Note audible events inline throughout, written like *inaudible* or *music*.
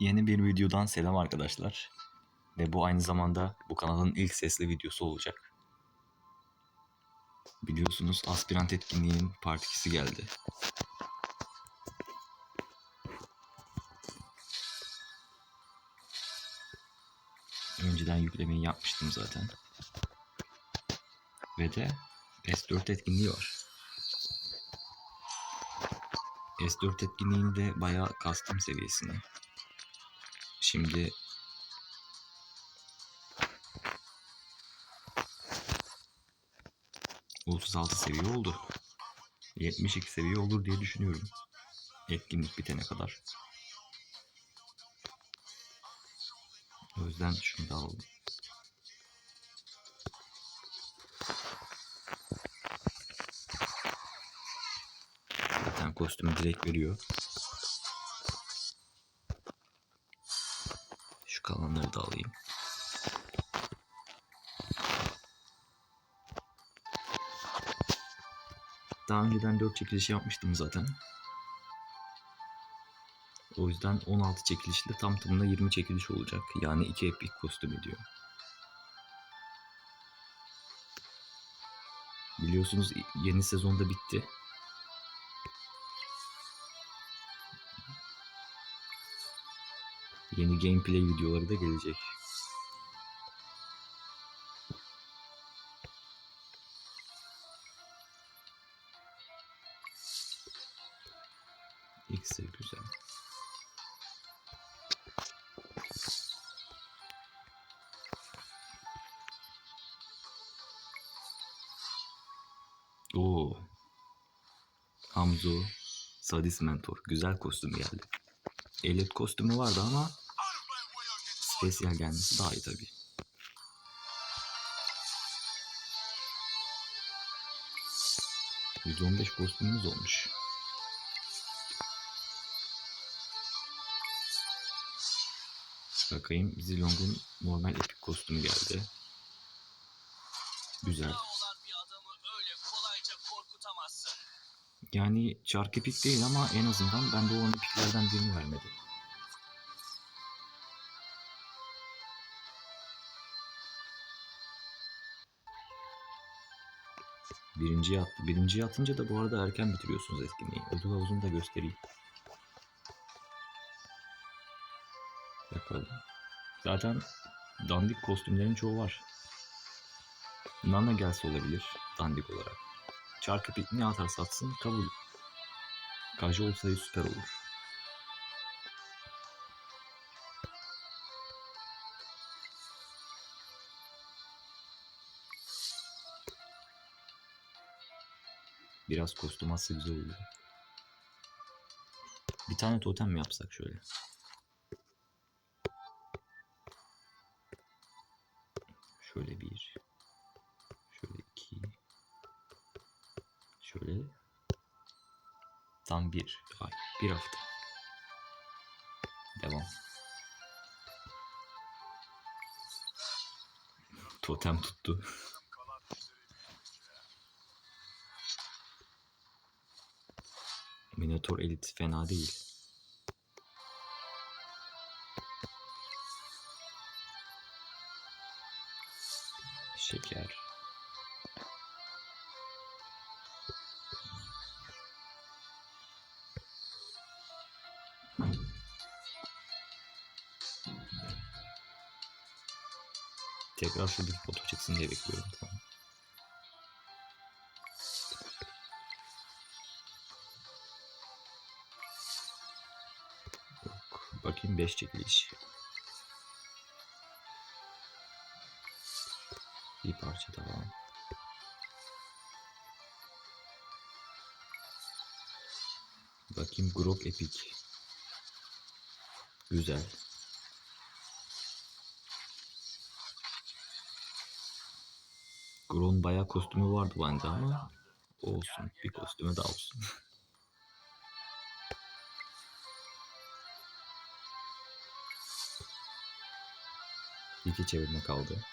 Yeni bir videodan selam arkadaşlar. Ve bu aynı zamanda bu kanalın ilk sesli videosu olacak. Biliyorsunuz aspirant etkinliğinin part 2'si geldi. Önceden yüklemeyi yapmıştım zaten. Ve de S4 etkinliği var. S4 etkinliğini de bayağı kastım seviyesine. Şimdi ...36 seviye oldu. 72 seviye olur diye düşünüyorum. Etkinlik bitene kadar. O yüzden şunu da aldım. Zaten kostümü direkt veriyor. Kalanları da alayım. Daha önceden 4 çekiliş yapmıştım zaten. O yüzden 16 çekilişle tam tamına 20 çekiliş olacak. Yani 2 epic kostüm ediyor. Biliyorsunuz yeni sezonda bitti. Yeni gameplay videoları da gelecek. İkisi güzel. Oo. Hamzo Sadis Mentor. Güzel kostüm geldi. Elliot kostümü vardı ama Spesiyel gelmesi daha iyi tabii. %15 kostümümüz olmuş. Bakayım Zilong'un normal epik kostümü geldi. Güzel. Yani çark epik değil ama en azından bende olan epiklerden birini vermedi. Birinciye attı. Birinciye atınca da bu arada erken bitiriyorsunuz etkinliği. Ödül havuzunu da göstereyim. Bakalım. Zaten dandik kostümlerin çoğu var. Nana gelse olabilir dandik olarak. Çarkı pik ne atarsa atsın kabul. Kajı olsaydı süper olur. Biraz kostüm atsa güzel olur. Bir tane totem mi yapsak şöyle? Şöyle bir. Şöyle iki. Şöyle. Tam bir ay. Bir hafta. Devam. Totem tuttu. *laughs* Minotaur Elite fena değil. Şeker. Tekrar şu bir foto çıksın diye bekliyorum. Tamam. Bakayım 5 çekiliş. Bir parça daha. Bakayım Grok Epic. Güzel. Gron bayağı kostümü vardı bende ama olsun. Bir kostüme daha olsun. *laughs* pike çevirme kaldı.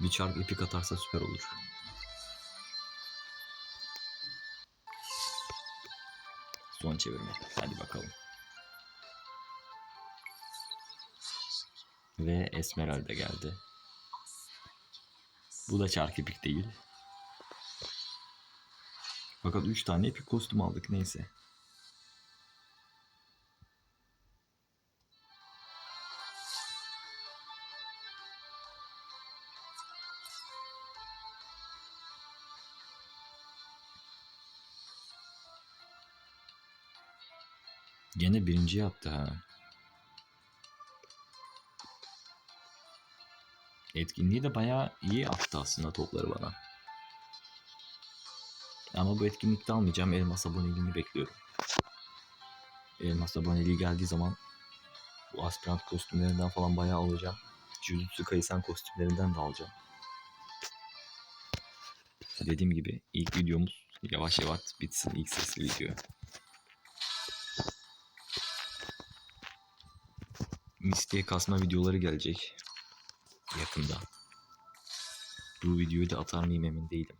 Bir çark epik atarsa süper olur. Son çevirme. Hadi bakalım. Ve Esmeralda geldi. Bu da çark epik değil. Fakat 3 tane epik kostüm aldık neyse. Gene birinci yaptı ha. Etkinliği de bayağı iyi attı aslında topları bana. Ama bu etkinlikte almayacağım. Elmas aboneliğini bekliyorum. Elmas aboneliği geldiği zaman bu aspirant kostümlerinden falan bayağı alacağım. Jujutsu Kaisen kostümlerinden de alacağım. Dediğim gibi ilk videomuz yavaş yavaş bitsin ilk sesli video. Mistiğe kasma videoları gelecek yakında. Bu videoyu da atar mıyım emin değilim.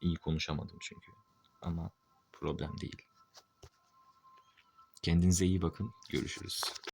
İyi konuşamadım çünkü. Ama problem değil. Kendinize iyi bakın. Görüşürüz.